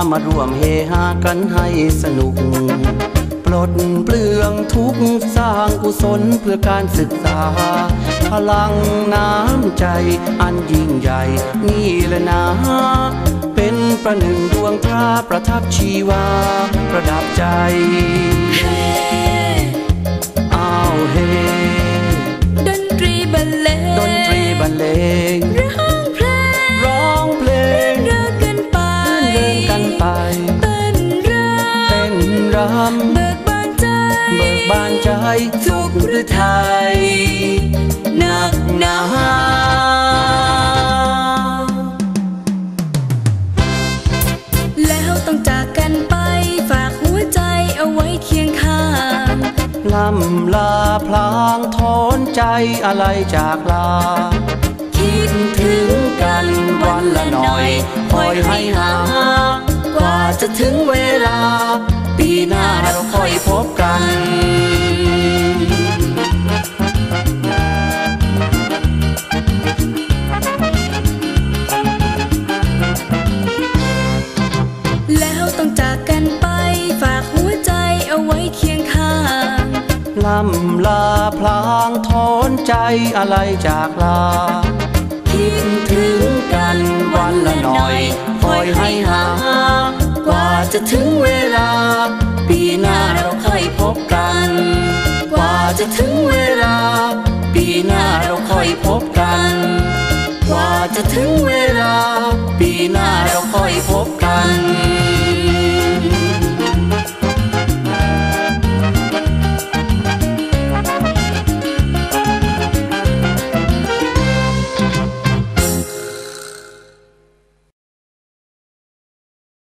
ามาร่วมเฮฮากันให้สนุก ปลดเปลืองทุกสร้างกุศลเพื่อการศึกษา พลังน้ำใจอันยิ่งใหญ่นี่แหละนะเป็นประหนึ่งดวงตราประทับชีวา ประดับใจ hey! ต้นรำเบิกบานใจำเบิกบานใจทุกฤทัยหนักหนาแล้วต้องจากกันไปฝากหัวใจเอาไว้เคียงข้างลำลาพลางทอนใจอะไรจากลา คิดถึงกันวันละหน่อยคอยให้หากว่าจะถึงเวลา ปีหน้าเราค่อยพบกันแล้วต้องจากกันไปฝากหัวใจเอาไว้เคียงข้างลำลาพลางทอนใจอะไรจากลา คิดถึงกันวันละหน่อยคอยให้หา จะถึงเวลา ปีหน้าเราค่อยพบกัน กว่าจะถึงเวลา ปีหน้าเราค่อยพบกัน กว่าจะถึงเวลา ปีหน้าเราค่อยพบกัน